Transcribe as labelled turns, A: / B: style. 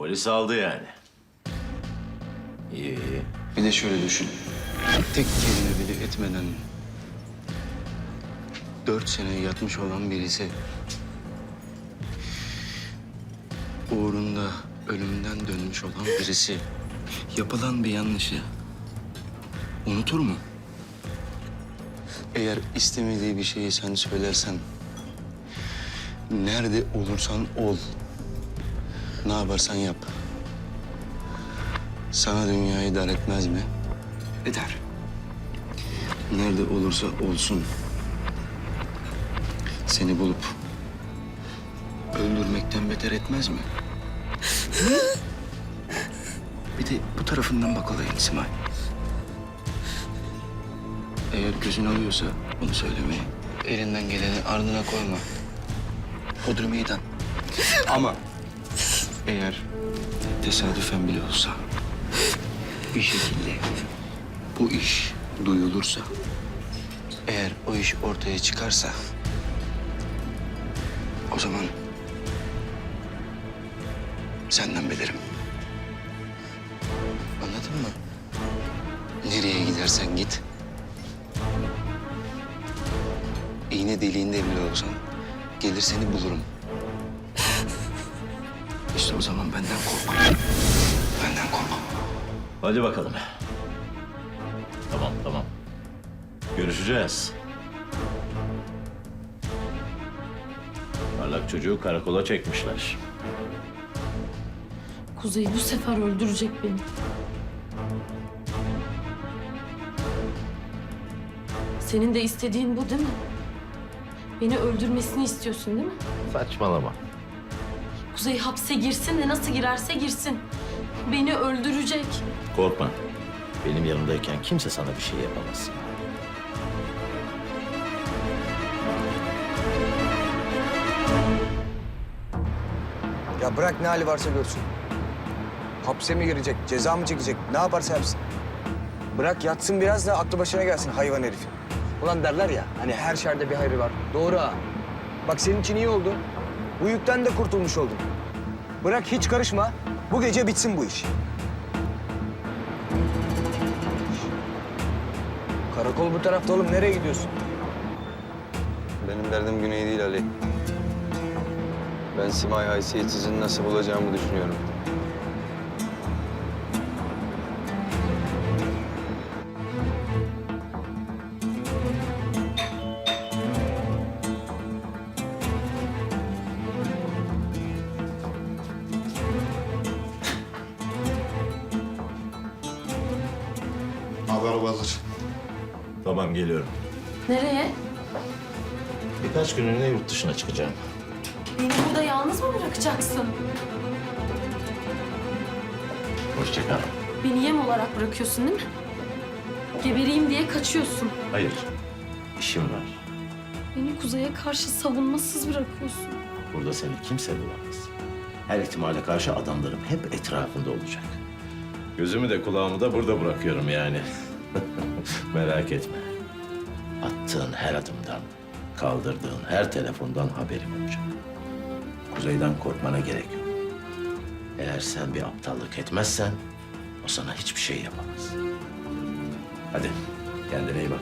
A: Polis aldı yani. İyi, iyi.
B: Bir de şöyle düşün. Tek kelime bile etmeden dört sene yatmış olan birisi uğrunda ölümden dönmüş olan birisi yapılan bir yanlışı unutur mu? Eğer istemediği bir şeyi sen söylersen nerede olursan ol ne yaparsan yap. Sana dünyayı dar etmez mi? Eder. Nerede olursa olsun seni bulup öldürmekten beter etmez mi? Bir de bu tarafından bak olayın Simay. Eğer gözün alıyorsa bunu söylemeyi. Elinden geleni ardına koyma. Hodri meydan. Ama eğer tesadüfen bile olsa bir şekilde bu iş duyulursa, eğer o iş ortaya çıkarsa o zaman senden bilirim. Anladın mı? Nereye gidersen git. İğne deliğinde bile olsan gelir seni bulurum. İşte o zaman benden kork. Benden kork.
A: Hadi bakalım. Tamam, tamam. Görüşeceğiz. Parlak çocuğu karakola çekmişler.
C: Kuzey bu sefer öldürecek beni. Senin de istediğin bu değil mi? Beni öldürmesini istiyorsun değil mi?
A: Saçmalama.
C: Kuzey hapse girsin ve nasıl girerse girsin. Beni öldürecek.
A: Korkma. Benim yanımdayken kimse sana bir şey yapamaz.
D: Ya bırak ne hali varsa görsün. Hapse mi girecek, ceza mı çekecek, ne yaparsa yapsın. Bırak yatsın biraz da aklı başına gelsin hayvan herif. Ulan derler ya hani her şerde bir hayrı var. Doğru ha. Bak senin için iyi oldu. Bu yükten de kurtulmuş oldun. Bırak hiç karışma. Bu gece bitsin bu iş. Karakol bu tarafta oğlum. Nereye gidiyorsun?
E: Benim derdim Güney değil Ali. Ben Simay haysiyetsizini nasıl bulacağımı düşünüyorum.
A: Tamam, geliyorum.
C: Nereye?
A: Birkaç günlüğüne yurt dışına çıkacağım.
C: Beni burada yalnız mı bırakacaksın?
A: Hoşça kal.
C: Beni yem olarak bırakıyorsun değil mi? Gebereyim diye kaçıyorsun.
A: Hayır, işim var.
C: Beni kuzeye karşı savunmasız bırakıyorsun.
A: Burada seni kimse bulamaz. Her ihtimale karşı adamlarım hep etrafında olacak. Gözümü de kulağımı da burada bırakıyorum yani. Merak etme. Attığın her adımdan, kaldırdığın her telefondan haberim olacak. Kuzeyden korkmana gerek yok. Eğer sen bir aptallık etmezsen o sana hiçbir şey yapamaz. Hadi kendine iyi bak.